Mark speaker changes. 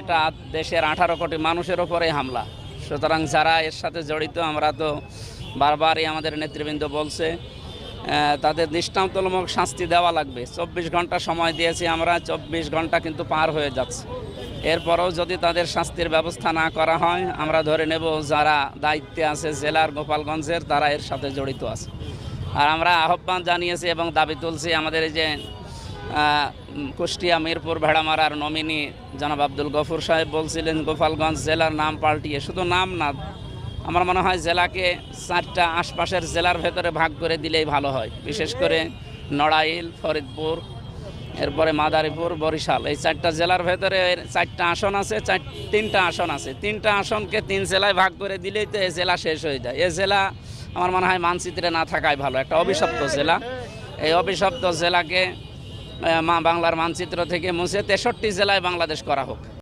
Speaker 1: এটা দেশের আঠারো কোটি মানুষের ওপরে হামলা। সুতরাং যারা এর সাথে জড়িত, আমরা তো বারবারই আমাদের নেতৃবৃন্দ বলছে তাদের দৃষ্টান্তমূলক শাস্তি দেওয়া লাগবে। চব্বিশ ঘণ্টা সময় দিয়েছি আমরা, চব্বিশ ঘণ্টা কিন্তু পার হয়ে যাচ্ছে। এরপরেও যদি তাদের শাস্তির ব্যবস্থা না করা হয়, আমরা ধরে নেব যারা দায়িত্বে আছে জেলার গোপালগঞ্জের, তারা এর সাথে জড়িত আছে। আর আমরা আহ্বান জানিয়েছি এবং দাবি তুলছি আমাদের এই যে কুষ্টিয়া, মিরপুর ভেড়ামারার নমিনি জনাব আব্দুল গফুর সাহেব বলছিলেন, গোপালগঞ্জ জেলার নাম পাল্টিয়ে। শুধু নাম না, আমার মনে হয় জেলাকে চারটা আশপাশের জেলার ভেতরে ভাগ করে দিলেই ভালো হয়। বিশেষ করে নড়াইল, ফরিদপুর, এরপরে মাদারীপুর, বরিশাল। এই চারটা জেলার ভেতরে চারটা আসন আছে, চার, তিনটা আসন আছে। তিনটা আসনকে তিন জেলায় ভাগ করে দিলেই তো এই জেলা শেষ হয়ে যায়। এ জেলা আমার মনে হয় মানচিত্রে না থাকাই ভালো, একটা অভিশপ্ত জেলা। এই অভিশপ্ত জেলাকে মা বাংলার মানচিত্র থেকে মুছে তেষট্টি জেলায় বাংলাদেশ করা হোক।